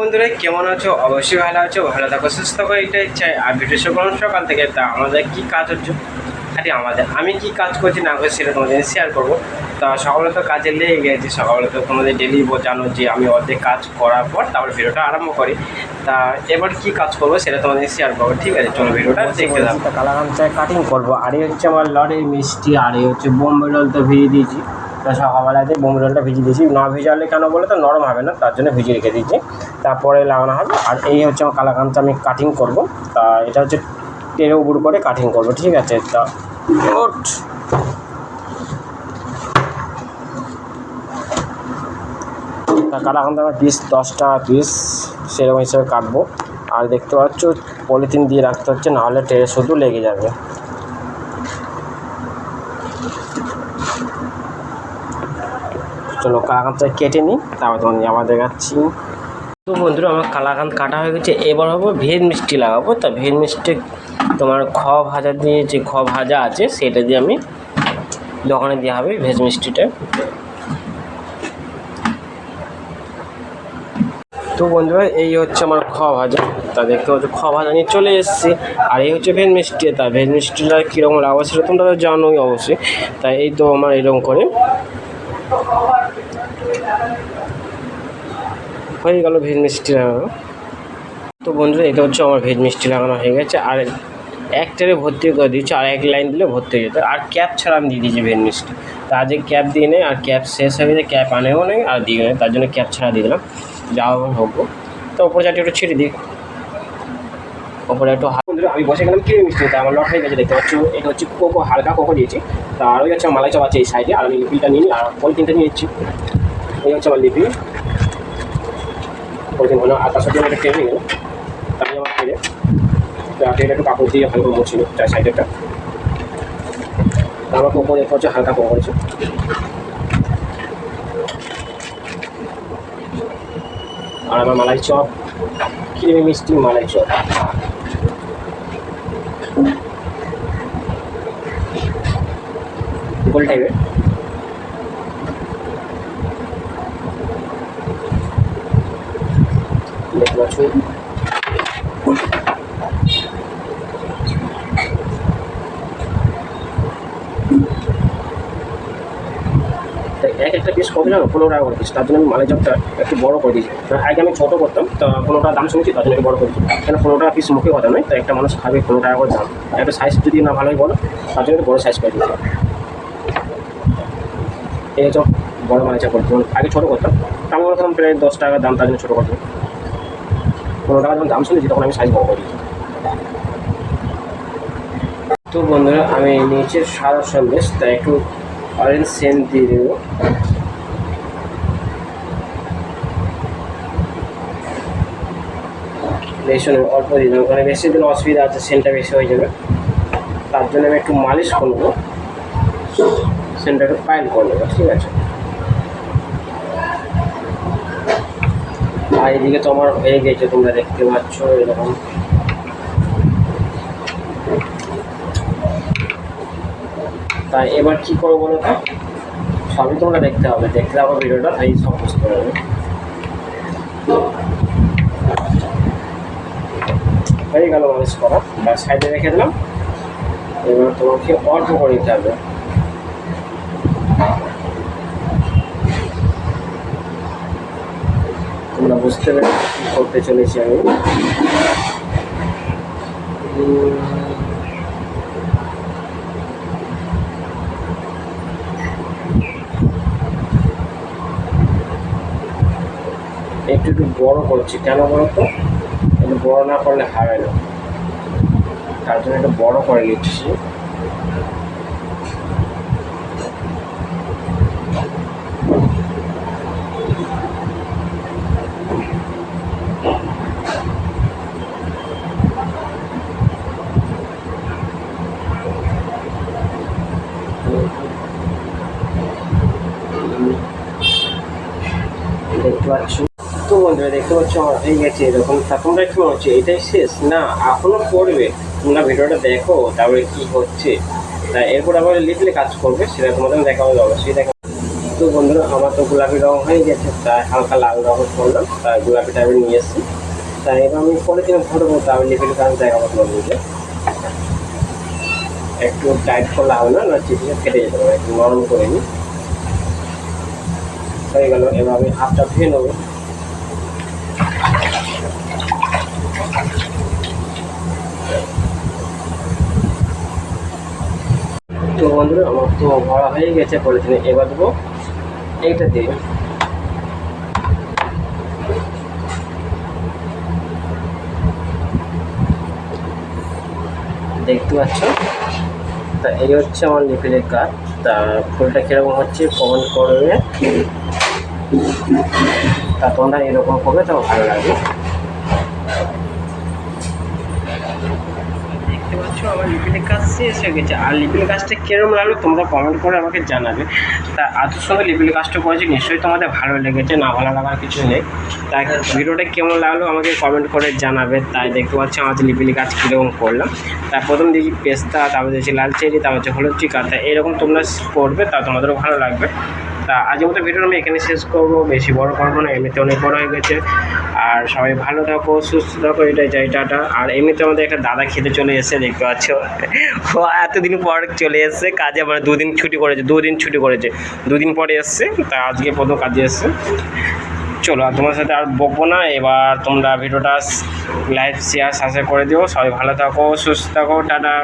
বন্ধুরা কেমন আছো? অবশ্যই ভালো আছো। ভালো থাকো সুস্থ থাকো এটাই চাই আর ভিডিও করলাম সকাল থেকে। তা আমাদের কি কাজ হচ্ছে? আরে আমাদের আমি কি কাজ করছি না করছি সেটা তোমাদের শেয়ার করব। তা সকালে তো কাজে লেগে গেছি। সকালে তো তোমাদের ডেলি জানো যে আমি অর্ধেক কাজ করার পর তারপর ভিডিওটা আরম্ভ করি। তা এবার কি কাজ করব সেটা তোমাদের শেয়ার করব ঠিক আছে? চলো ভিডিওটা দেখতে দাও কালাকাম চায় কাটিং করব। আর এই হচ্ছে আমার লরি মিষ্টি আর এই হচ্ছে বোম্বে রোল তো ভিজিয়ে দিয়েছি। তো সকালবেলাতে বোম্বে রোলটা ভিজিয়ে দিয়েছি। না ভিজালে কেন বলে তো নরম হবে না তার জন্য ভিজিয়ে রেখে দিয়েছি। তারপরে লাগানো হবে। আর এই হচ্ছে আমার কালাকামটা আমি কাটিং করব। তা এটা হচ্ছে টেরে উপর করে কাটিং করব ঠিক আছে? তা ওঠ। তা কালাকামটা আমার পিস দশটা পিস সেরকম হিসেবে কাটবো। আর দেখতে পাচ্ছ পলিথিন দিয়ে রাখতে হচ্ছে নাহলে টেরে শুধু লেগে যাবে। চলো কালাকান্দটা কেটে নিই তারপর তোমার আবার দেখাচ্ছি। তো বন্ধুরা, আমার কালাকান্দ কাটা হয়ে গেছে। এবার হব ভেজ মিষ্টি লাগাবো। তা ভেজ মিষ্টি তোমার খ ভাজা দিয়ে যে খ ভাজা আছে, সেটা দিয়ে আমি দোকানে দেওয়া হবে ভেজ মিষ্টিটা। তো বন্ধুরা, এই হচ্ছে আমার খ ভাজা। তা দেখতে পাচ্ছ খ ভাজা নিয়ে চলে এসেছি। আর এই হচ্ছে ভেজ মিষ্টি। তা ভেজ মিষ্টিটা কীরকম লাগবে সেটা তোমরা তো জানোই অবশ্যই। তাই এই তো আমার এরকম করে। হয়ে গেল ভেজ মিষ্টি লাগানো। তো বন্ধুরা, এটা হচ্ছে আমার ভেজ মিষ্টি লাগানো হয়ে গেছে। আর এক ট্রে ভর্তি করে দিয়েছি, আর এক লাইন দিলে ভর্তি হয়ে যেত। আর ক্যাপ ছাড়া আমি দিয়ে দিয়েছি ভেজ মিষ্টি। তা আজকে ক্যাপ দিয়ে নেই, আর ক্যাপ শেষ হয়ে গেছে, ক্যাপ আনেও নেই, আর দিয়ে নেই। তার জন্য ক্যাপ ছাড়া দিয়ে দিলাম। যা হোক। তো ওপরে চারটি একটু ছিঁড়ে দিই। ওপরে একটু বন্ধুরা, আমি বসে গেলাম কিনে মিষ্টি? তা আমার লট হয়ে গেছে, দেখতে পাচ্ছ? এটা হচ্ছে কোকো, হালকা কোকো দিয়েছি। তা আর ওই হচ্ছে আমার মালাই চপ আছে এই সাইডে আর আমি লিপিটা নিয়ে নিই, আর পলিথিনটা নিয়ে নিচ্ছি। এই হচ্ছে আমার লিপি। পলিথিন হলো আর তার সাথে আমি একটা ট্রেন গেলাম তাই আমার ট্রেনে ট্রেনে একটু কাপড় দিয়ে ভালো করে মুছিল চার সাইডেরটা আমার কোকো দেখতে হচ্ছে হালকা কোকো করেছে আর আমার মালাই চপ ক্রিমি মিষ্টি মালাই চপ। গোল টাইপের তা এক একটা পিস কত জানো? পনেরো টাকা করে পিস তার জন্য আমি মালাই চপটা একটু বড় করে দিয়েছি। আগে আমি ছোটো করতাম, তা পনেরো টাকা দাম শুনেছি, তার জন্য বড় করে দিচ্ছি কেন পনেরো টাকা পিস মুখে কথা নয় তো একটা মানুষ খাবে পনেরো টাকা করে দাম। একটা সাইজ যদি না ভালোই বলো, তার জন্য বড়ো সাইজ করে দিচ্ছি এই হচ্ছে বড় মালাই চপ করতাম আগে ছোটো করতাম আমি বলতাম প্রায় দশ টাকা দাম, তার জন্য ছোটো করতাম। পনেরো টাকা যখন দাম শুনেছি তখন আমি সাইজ বড় করে তো বন্ধুরা আমি নিচে সাদা সন্দেশ তাই একটু অরেঞ্জ সেন্ট দিয়ে দেবো। বেশি নয়, অল্প দিয়ে দেবো ওখানে বেশি দিলে অসুবিধা আছে সেন্টটা বেশি হয়ে যাবে। তার জন্য আমি একটু মালিশ করব সেন্টটা একটু পাইল করে নেব ঠিক আছে? আর এদিকে তো আমার হয়ে গেছে, তোমরা দেখতে পাচ্ছ এরকম। তাই এবার কি করব বলো তো? সবই তোমরা দেখতে হবে দেখলে আবার ভিডিওটা, তাই সব বুঝতে পারবে হয়ে গেল মালিশ করা বা সাইডে রেখে দিলাম। এবার তোমাকে অল্প করে নিতে হবে। তোমরা বুঝতে পেরে কি করতে চলেছি আমি। একটু একটু বড় করছি। কেন বলো তো? একটু বড় না করলে হবে না। তার জন্য একটু বড় করে নিচ্ছি। পাচ্ছ? তো বন্ধুরা, দেখতে পাচ্ছ আমার হয়ে গেছে এরকম। তা তোমরা কি হচ্ছে, এটাই শেষ? না, এখনও করবে তোমরা ভিডিওটা দেখো, তারপরে কি হচ্ছে। তা এরপর আবার লিখলে কাজ করবে, সেটা তোমাদের দেখাবো অবশ্যই দেখা তো বন্ধুরা, আমার তো গোলাপি রং হয়ে গেছে তাই হালকা লাল রং করলাম তাই গোলাপি টাইপের নিয়ে এসেছি। তাই এবার আমি পলিথিনে ভরবো তা আমি লিপিল কাজ দেখাবো তোমাদেরকে। একটু টাইট করলে হবে না না চিঠিটা ফেটে যেতে পারে, একটু নরম করে নিই। হয়ে গেল এবার আমি হাতটা ধুয়ে নেব। তো বন্ধুরা, আমার তো ভরা হয়ে গেছে, পলিথিনে এবার দেবো। এইটা দিয়ে। দেখতে পাচ্ছ? তা এই হচ্ছে আমার লিপিলের কাজ। তা ফুলটা কীরকম হচ্ছে, কমেন্ট করবে। তা তোমরা এরকম করবে তো ভালো লাগবে। দেখতে পাচ্ছ, আমার লিপিলের কাজ গেছে। আর লাগল তোমরা কমেন্ট করে আমাকে জানাবে। তা করেছি, নিশ্চয়ই তোমাদের ভালো লেগেছে, না ভালো লাগার কিছু নেই। তাই কেমন লাগল আমাকে কমেন্ট করে জানাবে। তাই দেখতে লিপিলি কীরকম করলাম। তার প্রথম দিয়েছি পেস্তা, তারপর দিয়েছি লাল চেরি, তারপর হলুদ চিকা। এরকম তোমরা করবে, তা তোমাদেরও ভালো লাগবে। তা আজকের মতো ভিডিওটা আমি এখানে শেষ করব। বেশি বড় করব না, এমনিতে অনেক বড় হয়ে গেছে। আর সবাই ভালো থাকো, সুস্থ থাকো, এটাই চাই, টাটা। আর এমনিতে আমাদের একটা দাদা খেতে চলে এসেছে, দেখতে পাচ্ছ? এতদিন পর চলে এসেছে, কাজে মানে দুদিন ছুটি করেছে, দুদিন ছুটি করেছে। দুদিন পরে এসছে, তা আজকে প্রথম কাজে এসছে। চলো, আর তোমার সাথে আর বকবো না, এবার তোমরা ভিডিওটা লাইভ শেয়ার সাবস্ক্রাইব করে দিও। সবাই ভালো থাকো, সুস্থ থাকো, টাটা।